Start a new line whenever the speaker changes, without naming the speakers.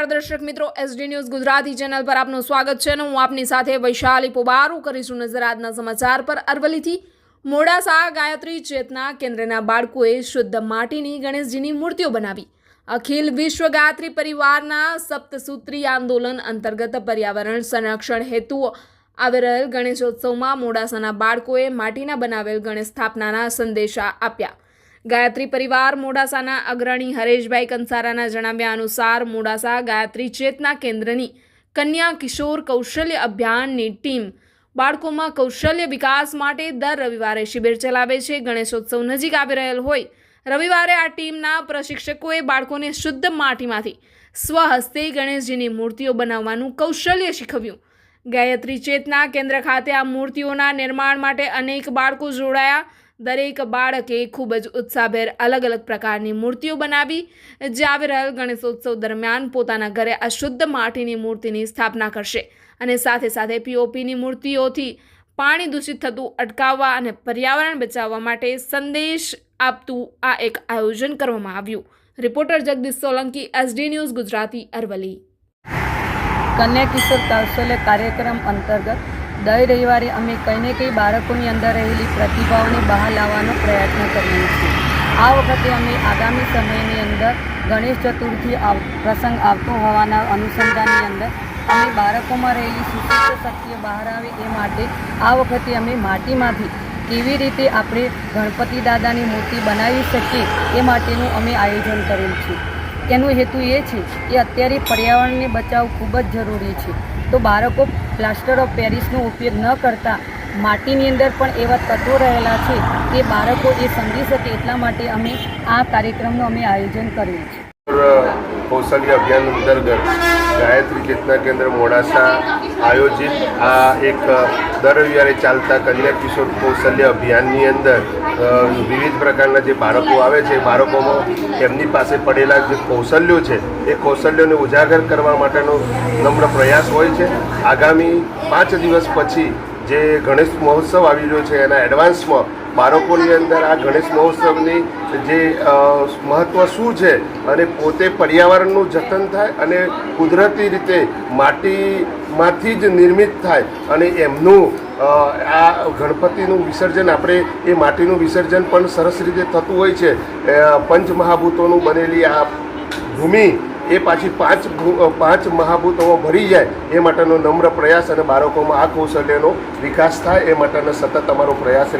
નમસ્કાર દર્શક મિત્રો એસડી ન્યૂઝ ગુજરાતી ચેનલ પર આપનું સ્વાગત છે અને હું આપની સાથે વૈશાલી પુબારું કરીશું નજર આજના સમાચાર પર. અરવલ્લીથી મોડાસા ગાયત્રી ચેતના કેન્દ્રના બાળકોએ શુદ્ધ માટીની ગણેશજીની મૂર્તિઓ બનાવી. અખિલ વિશ્વ ગાયત્રી પરિવારના સપ્તસૂત્રી આંદોલન અંતર્ગત પર્યાવરણ સંરક્ષણ હેતુઓ આવી રહેલ ગણેશોત્સવમાં મોડાસાના બાળકોએ માટીના બનાવેલ ગણેશ સ્થાપનાના સંદેશા આપ્યા. ગાયત્રી પરિવાર મોડાસાના અગ્રણી હરેશભાઈ કંસારાના જણાવ્યા અનુસાર મોડાસા ગાયત્રી ચેતના કેન્દ્રની કન્યા કિશોર કૌશલ્ય અભિયાનની ટીમ બાળકોમાં કૌશલ્ય વિકાસ માટે દર રવિવારે શિબિર ચલાવે છે. ગણેશોત્સવ નજીક આવી રહેલ હોય રવિવારે આ ટીમના પ્રશિક્ષકોએ બાળકોને શુદ્ધ માટીમાંથી સ્વહસ્તે ગણેશજીની મૂર્તિઓ બનાવવાનું કૌશલ્ય શીખવ્યું. ગાયત્રી ચેતના કેન્દ્ર ખાતે આ મૂર્તિઓના નિર્માણ માટે અનેક બાળકો જોડાયા. દરેક બાળકે ખૂબ જ ઉત્સાહભેર અલગ અલગ પ્રકારની મૂર્તિઓ બનાવી. જે આવી રહેલ ગણેશોત્સવ દરમિયાન પોતાના ઘરે આ શુદ્ધ માટીની મૂર્તિની સ્થાપના કરશે અને સાથે સાથે પીઓપીની મૂર્તિઓથી પાણી દૂષિત થતું અટકાવવા અને પર્યાવરણ બચાવવા માટે સંદેશ આપતું આ એક આયોજન કરવામાં આવ્યું. Reporter Jagdish Solanki S D news Gujarati Aravalli.
કન્યા કિશોર કૌશલ્ય કાર્યક્રમ અંતર્ગત દર રવિવારે અમે કંઈ ને કંઈ બાળકોની અંદર રહેલી પ્રતિભાઓને બહાર લાવવાનો પ્રયત્ન કરીએ છીએ. આ વખતે અમે આગામી સમયની અંદર ગણેશ ચતુર્થી આવ- પ્રસંગ આવતો હોવાના અનુસંધાનની અંદર અમે બાળકોમાં રહેલી સુશિષ્ટ શક્તિઓ બહાર આવે એ માટે આ વખતે અમે માટીમાંથી કેવી રીતે આપણે ગણપતિ દાદાની મૂર્તિ બનાવી શકીએ એ માટેનું અમે આયોજન કરેલ છે. એનો હેતુ એ છે કે અત્યારે પર્યાવરણને બચાવ ખૂબ જ જરૂરી છે. તો બાળકો પ્લાસ્ટર ઓફ પેરિસનો ઉપયોગ ન કરતા માટીની અંદર પણ એવા તત્વો રહેલા છે કે બાળકો એ સમજી શકે એટલા માટે અમે આ કાર્યક્રમનું અમે આયોજન કર્યું છે
કૌશલ્ય અભિયાન અંતર્ગત ગાયત્રી ચેતના કેન્દ્ર મોડાસા આયોજિત આ એક દર રવિવારે ચાલતા કન્યા કિશોર કૌશલ્ય અભિયાનની અંદર વિવિધ પ્રકારના જે બાળકો આવે છે બાળકોમાં એમની પાસે પડેલા જે કૌશલ્યો છે, એ કૌશલ્યોને ઉજાગર કરવા માટેનો નમ્ર પ્રયાસ હોય છે. આગામી પાંચ દિવસ પછી જે ગણેશ મહોત્સવ આવી રહ્યો છે એના એડવાન્સમાં બાળકોની અંદર આ ગણેશ મહોત્સવની જે મહત્ત્વ શું છે અને પોતે પર્યાવરણનું જતન થાય અને કુદરતી રીતે માટીમાંથી જ નિર્મિત થાય અને એમનું આ ગણપતિનું વિસર્જન આપણે, એ માટીનું વિસર્જન પણ સરસ રીતે થતું હોય છે. પંચમહાભૂતોનું બનેલી આ ભૂમિ એ પાછી પાંચ પાંચ મહાભૂતોમાં ભરી જાય, એ માટેનો નમ્ર પ્રયાસ અને બાળકોમાં આ કૌશલ્યનો વિકાસ થાય, એ માટેનો સતત અમારો પ્રયાસ રહે.